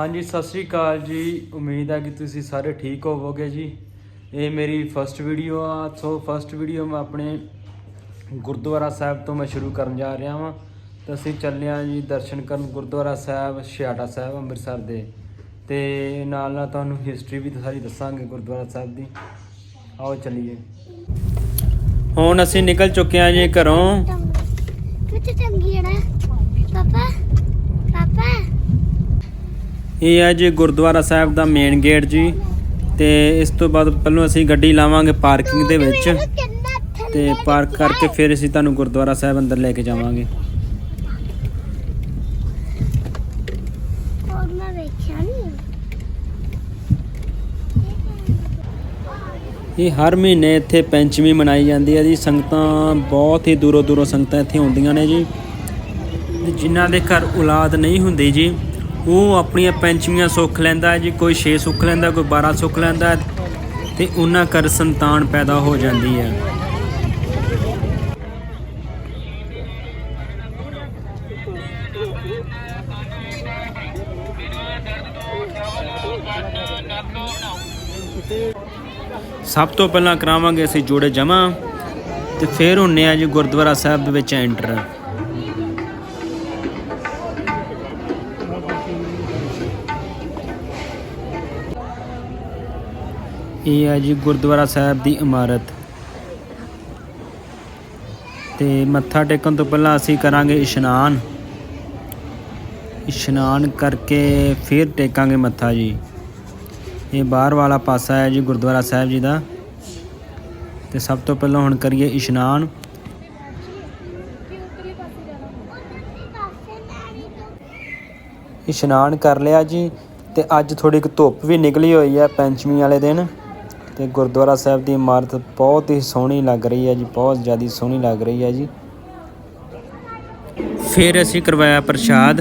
ਹਾਂਜੀ, ਸਤਿ ਸ੍ਰੀ ਅਕਾਲ ਜੀ। ਉਮੀਦ ਆ ਕਿ ਤੁਸੀਂ ਸਾਰੇ ਠੀਕ ਹੋਵੋਗੇ ਜੀ। ਇਹ ਮੇਰੀ ਫਰਸਟ ਵੀਡੀਓ ਆ। ਸੋ ਫਰਸਟ ਵੀਡੀਓ ਮੈਂ ਆਪਣੇ ਗੁਰਦੁਆਰਾ ਸਾਹਿਬ ਤੋਂ ਮੈਂ ਸ਼ੁਰੂ ਕਰਨ ਜਾ ਰਿਹਾ ਹਾਂ ਤਾਂ ਅਸੀਂ ਚੱਲੇ ਹਾਂ ਜੀ ਦਰਸ਼ਨ ਕਰਨ ਗੁਰਦੁਆਰਾ ਸਾਹਿਬ, ਛਿਆਟਾ ਸਾਹਿਬ, ਅੰਮ੍ਰਿਤਸਰ ਦੇ। ਤੇ ਨਾਲ ਨਾਲ ਤੁਹਾਨੂੰ ਹਿਸਟਰੀ ਵੀ ਸਾਰੀ ਦੱਸਾਂਗੇ ਗੁਰਦੁਆਰਾ ਸਾਹਿਬ ਦੀ। ਆਓ ਚੱਲੀਏ। ਹੁਣ ਅਸੀਂ ਨਿਕਲ ਚੁੱਕੇ ਹਾਂ ਜੀ ਘਰੋਂ। ਕਿੱਥੇ ਚੰਗੀ ਹੈ ਪਾਪਾ ਪਾਪਾ? ਇਹ ਹੈ ਜੀ ਗੁਰਦੁਆਰਾ ਸਾਹਿਬ ਦਾ ਮੇਨ ਗੇਟ ਜੀ ਤੇ ਇਸ ਤੋਂ ਬਾਅਦ ਪਹਿਲਾਂ ਅਸੀਂ ਗੱਡੀ ਲਾਵਾਂਗੇ ਪਾਰਕਿੰਗ ਦੇ ਵਿੱਚ ਤੇ ਪਾਰਕ ਕਰਕੇ ਫਿਰ ਅਸੀਂ ਤੁਹਾਨੂੰ ਗੁਰਦੁਆਰਾ ਸਾਹਿਬ ਅੰਦਰ ਲੈ ਕੇ ਜਾਵਾਂਗੇ। ਇਹ ਹਰ ਮਹੀਨੇ ਇੱਥੇ ਪੰਚਮੀ ਮਨਾਈ ਜਾਂਦੀ ਹੈ ਜੀ ਸੰਗਤਾਂ ਬਹੁਤ ਹੀ ਦੂਰੋਂ ਦੂਰੋਂ ਸੰਗਤਾਂ ਇੱਥੇ ਆਉਂਦੀਆਂ ਨੇ ਜੀ। ਜਿਨ੍ਹਾਂ ਦੇ ਘਰ ਔਲਾਦ ਨਹੀਂ ਹੁੰਦੀ ਜੀ ਉਹ ਆਪਣੀਆਂ ਪੰਚਮੀਆਂ ਸੁੱਖ ਲੈਂਦਾ ਜੀ, ਕੋਈ 6 ਸੁੱਖ ਲੈਂਦਾ, ਕੋਈ 12 ਸੁੱਖ ਲੈਂਦਾ ਹੈ ਤੇ ਉਹਨਾਂ ਘਰ ਸੰਤਾਨ ਪੈਦਾ ਹੋ ਜਾਂਦੀ ਹੈ। ਸਭ ਤੋਂ ਪਹਿਲਾਂ ਕਰਾਵਾਂਗੇ ਅਸੀਂ ਜੋੜੇ ਜਮਾ ਤੇ ਫਿਰ ਹੁੰਨੇ ਆ ਜੀ ਗੁਰਦੁਆਰਾ ਸਾਹਿਬ ਦੇ ਵਿੱਚ ਐਂਟਰ। ਇਹ ਹੈ ਜੀ ਗੁਰਦੁਆਰਾ ਸਾਹਿਬ ਦੀ ਇਮਾਰਤ। ਤੇ ਮੱਥਾ ਟੇਕਣ ਤੋਂ ਪਹਿਲਾਂ ਅਸੀਂ ਕਰਾਂਗੇ ਇਸ਼ਨਾਨ। ਇਸ਼ਨਾਨ ਕਰਕੇ ਫਿਰ ਟੇਕਾਂਗੇ ਮੱਥਾ ਜੀ। ਇਹ ਬਾਹਰ ਵਾਲਾ ਪਾਸਾ ਹੈ ਜੀ ਗੁਰਦੁਆਰਾ ਸਾਹਿਬ ਜੀ ਦਾ। ਤੇ ਸਭ ਤੋਂ ਪਹਿਲਾਂ ਹੁਣ ਕਰੀਏ ਇਸ਼ਨਾਨ। ਇਸ਼ਨਾਨ ਕਰ ਲਿਆ ਜੀ। ਤੇ ਅੱਜ ਥੋੜੀ ਕੁ ਧੁੱਪ ਵੀ ਨਿਕਲੀ ਹੋਈ ਹੈ ਪੰਚਮੀ ਵਾਲੇ ਦਿਨ। ਤੇ ਗੁਰਦੁਆਰਾ ਸਾਹਿਬ ਦੀ ਇਮਾਰਤ ਬਹੁਤ ਹੀ ਸੋਹਣੀ ਲੱਗ ਰਹੀ ਹੈ ਜੀ, ਬਹੁਤ ਜ਼ਿਆਦਾ ਸੋਹਣੀ ਲੱਗ ਰਹੀ ਹੈ ਜੀ। ਫਿਰ ਅਸੀਂ ਕਰਵਾਇਆ ਪ੍ਰਸ਼ਾਦ।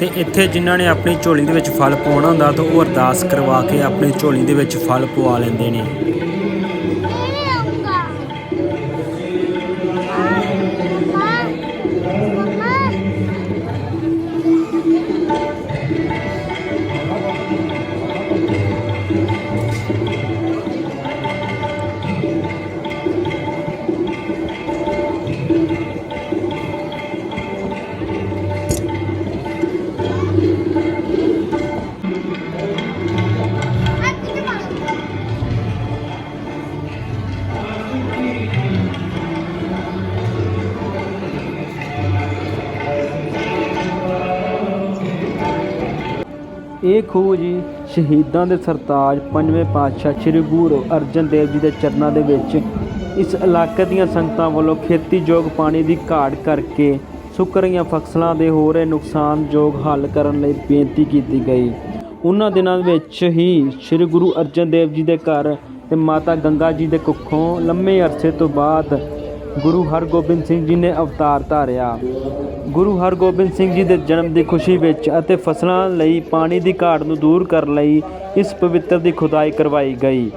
ਤੇ ਇੱਥੇ ਜਿਨ੍ਹਾਂ ਨੇ ਆਪਣੀ ਝੋਲੀ ਦੇ ਵਿੱਚ ਫਲ ਪਾਉਣਾ ਹੁੰਦਾ ਤਾਂ ਉਹ ਅਰਦਾਸ ਕਰਵਾ ਕੇ ਆਪਣੀ ਝੋਲੀ ਦੇ ਵਿੱਚ ਫਲ ਪਵਾ ਲੈਂਦੇ ਨੇ। ਇਹ ਖੂਹ ਜੀ ਸ਼ਹੀਦਾਂ ਦੇ ਸਰਤਾਜ ਪੰਜਵੇਂ ਪਾਤਸ਼ਾਹ ਸ੍ਰੀ ਗੁਰੂ ਅਰਜਨ ਦੇਵ ਜੀ ਦੇ ਚਰਨਾਂ ਦੇ ਵਿੱਚ ਇਸ ਇਲਾਕੇ ਦੀਆਂ ਸੰਗਤਾਂ ਵੱਲੋਂ ਖੇਤੀਯੋਗ ਪਾਣੀ ਦੀ ਘਾਟ ਕਰਕੇ ਸੁੱਕ ਰਹੀਆਂ ਫਸਲਾਂ ਦੇ ਹੋ ਰਹੇ ਨੁਕਸਾਨਯੋਗ ਹੱਲ ਕਰਨ ਲਈ ਬੇਨਤੀ ਕੀਤੀ ਗਈ। ਉਹਨਾਂ ਦਿਨਾਂ ਵਿੱਚ ਹੀ ਸ੍ਰੀ ਗੁਰੂ ਅਰਜਨ ਦੇਵ ਜੀ ਦੇ ਘਰ ਤੇ ਮਾਤਾ ਗੰਗਾ ਜੀ ਦੇ ਕੁੱਖੋਂ ਲੰਮੇ ਅਰਸੇ ਤੋਂ ਬਾਅਦ ਗੁਰੂ ਹਰਗੋਬਿੰਦ ਸਿੰਘ ਜੀ ਨੇ ਅਵਤਾਰ ਧਾਰਿਆ। ਗੁਰੂ ਹਰਗੋਬਿੰਦ ਸਿੰਘ ਜੀ ਦੇ ਜਨਮ ਦੀ ਖੁਸ਼ੀ ਵਿੱਚ ਅਤੇ ਫਸਲਾਂ ਲਈ ਪਾਣੀ ਦੀ ਘਾਟ ਨੂੰ ਦੂਰ ਕਰਨ ਲਈ ਇਸ ਪਵਿੱਤਰ ਦੀ ਖੁਦਾਈ ਕਰਵਾਈ ਗਈ।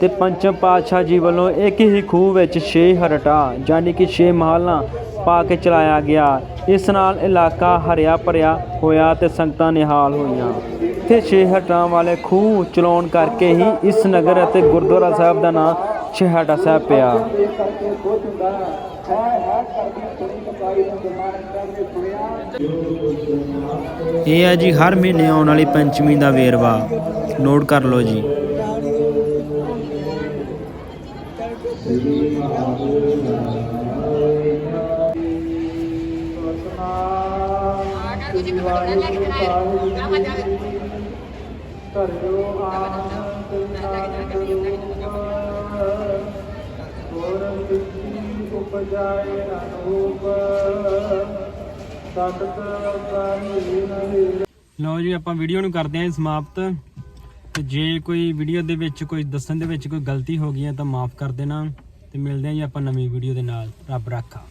ਤੇ ਪੰਚਮ ਪਾਤਸ਼ਾਹ ਜੀ ਵੱਲੋਂ ਇੱਕ ਹੀ ਖੂਹ ਵਿੱਚ 6 ਹਰਟਾ ਯਾਨੀ ਕਿ 6 ਮਹਾਲਾਂ ਪਾ ਕੇ ਚਲਾਇਆ ਗਿਆ। ਇਸ ਨਾਲ ਇਲਾਕਾ ਹਰਿਆ ਭਰਿਆ ਹੋਇਆ ਤੇ ਸੰਗਤਾਂ ਨਿਹਾਲ ਹੋਈਆਂ। ਇੱਥੇ 6 ਹਰਟਾਂ ਵਾਲੇ ਖੂਹ ਚਲਾਉਣ ਕਰਕੇ ਹੀ ਇਸ ਨਗਰ ਅਤੇ ਗੁਰਦੁਆਰਾ ਸਾਹਿਬ ਦਾ ਨਾਮ ਛੇਹਰਟਾ ਸਾਹਿਬ ਪਿਆ ਇਹ ਹੈ ਜੀ ਹਰ ਮਹੀਨੇ ਆਉਣ ਵਾਲੀ ਪੰਚਮੀ ਦਾ ਵੇਰਵਾ ਨੋਟ ਕਰ ਲਓ ਜੀ ਧਰਿਓ ਆਨੰਦ ਨਾਨਕ ਰੂਪ ਗੁਰ ਸਿੱਧੀ ਉਪਜਾਏ ਅਨੂਪ ਲਓ ਜੀ, ਆਪਾਂ ਵੀਡੀਓ ਨੂੰ ਕਰਦੇ ਹਾਂ ਸਮਾਪਤ। ਤੇ ਜੇ ਕੋਈ ਵੀਡੀਓ ਦੇ ਵਿੱਚ, ਕੋਈ ਦੱਸਣ ਦੇ ਵਿੱਚ ਕੋਈ ਗਲਤੀ ਹੋ ਗਈ ਹੈ ਤਾਂ ਮਾਫ ਕਰ ਦੇਣਾ। ਤੇ ਮਿਲਦੇ ਹਾਂ ਜੀ ਆਪਾਂ ਨਵੀਂ ਵੀਡੀਓ ਦੇ ਨਾਲ। ਰੱਬ ਰਾਖਾ।